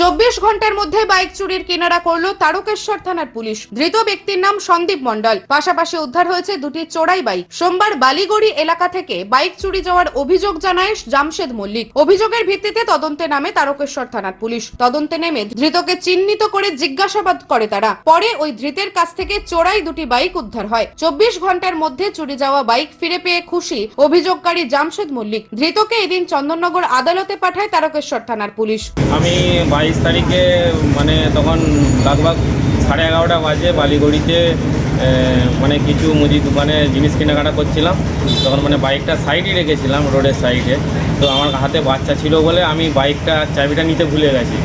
চব্বিশ ঘণ্টার মধ্যে বাইক চুরির কিনারা করল তারকেশ্বর থানার পুলিশ। ধৃত ব্যক্তির নাম সন্দীপ মন্ডল পাশাপাশি উদ্ধার হয়েছে দুটি চোরাই বাইক। সোমবার বালিগড়ি এলাকা থেকে বাইক চুরি যাওয়ার অভিযোগ জানায় জামশেদ মল্লিক। অভিযোগের ভিত্তিতে তদন্তে নামে তারকেশ্বর থানার পুলিশ। তদন্তে নেমে ধৃতকে চিহ্নিত করে জিজ্ঞাসাবাদ করে তারা। পরে ওই ধৃতের কাছ থেকে চোরাই দুটি বাইক উদ্ধার হয়। চব্বিশ ঘণ্টার মধ্যে চুরি যাওয়া বাইক ফিরে পেয়ে খুশি অভিযোগকারী জামশেদ মল্লিক। ধৃতকে এদিন চন্দননগর আদালতে পাঠায় তারকেশ্বর থানার পুলিশ। আমি বাইশ তারিখে মানে তখন লাগভাগ সাড়ে এগারোটা বাজে বালিগড়িতে মানে কিছু মুদি দোকানে জিনিস কেনাকাটা করছিলাম। তখন মানে বাইকটা সাইডে রেখেছিলাম, রোডের সাইডে তো আমার হাতে বাচ্চা ছিল বলে আমি বাইকটা, চাবিটা নিতে ভুলে গেছি।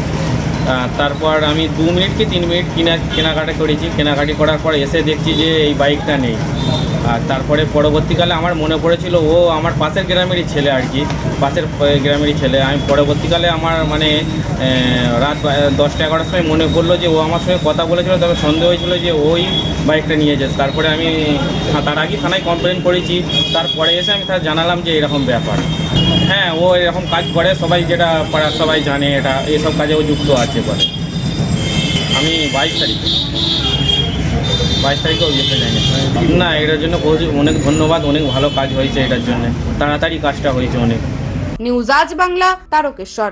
তারপর আমি দু মিনিট কি তিন মিনিট কিনা, কেনাকাটা করেছি। কেনাকাটি করার পর এসে দেখছি যে এই বাইকটা নেই। আর তারপরে পরবর্তীকালে আমার মনে পড়েছিল, ও আমার পাশের গ্রামেরই ছেলে আর কি, পাশের গ্রামেরই ছেলে। আমি পরবর্তীকালে আমার মানে রাত দশটা এগারোটার সময় মনে পড়ল যে, ও আমার সঙ্গে কথা বলেছিল, তবে সন্দেহ হয়েছিল যে, ওই বাইকটা নিয়েছে তারপরে আমি তার আগে থানায় কমপ্লেন করেছি। তারপরে এসে আমি তার জানালাম যে, এরকম ব্যাপার। হ্যাঁ ও এরকম কাজ করে, সবাই যেটা পাড়ার সবাই জানে এটা, এসব কাজে ও যুক্ত আছে বলে। আমি বাইশ তারিখে, বাইশ তারিখেও যেতে যাইনি না, এটার জন্য অনেক ধন্যবাদ, অনেক ভালো কাজ হয়েছে এটার জন্য। তাড়াতাড়ি কাজটা হয়েছে অনেক। নিউজ আজ বাংলা, তারকেশ্বর।